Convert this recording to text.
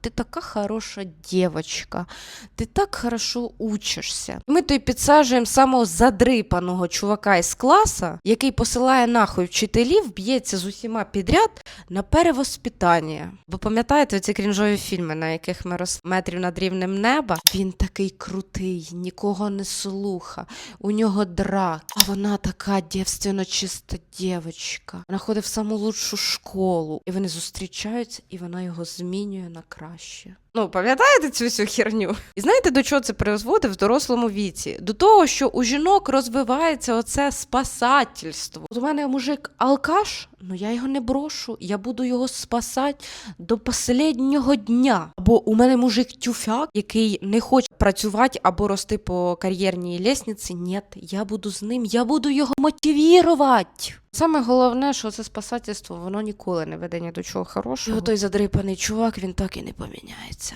ти така хороша дівчинка, ти так хорошо учишся. Ми то підсаджуємо самого задрипаного чувака із класа, який посилає нахуй вчителів, б'ється з усіма підряд на перевоспитання. Бо пам'ятаєте ці крінжові фільми, на яких ми росли метрів над рівнем неба? Він такий крутий, нікого не слуха, у нього драк, а вона така дівственно чиста дівчинка. Вона ходить в саму лучшу школу, і вони зустрічаються, і вона його змінює на краще. Ну, пам'ятаєте цю всю херню? І знаєте, до чого це призводить в дорослому віці? До того, що у жінок розвивається оце спасательство. От у мене мужик алкаш, ну я його не брошу, я буду його спасати до останнього дня. Або у мене мужик тюфяк, який не хоче працювати або рости по кар'єрній лестниці. Ні, я буду з ним, я буду його мотивувати. Саме головне, що це спасательство, воно ніколи не веде ні до чого хорошого. І той задрипаний чувак, він так і не поміняється.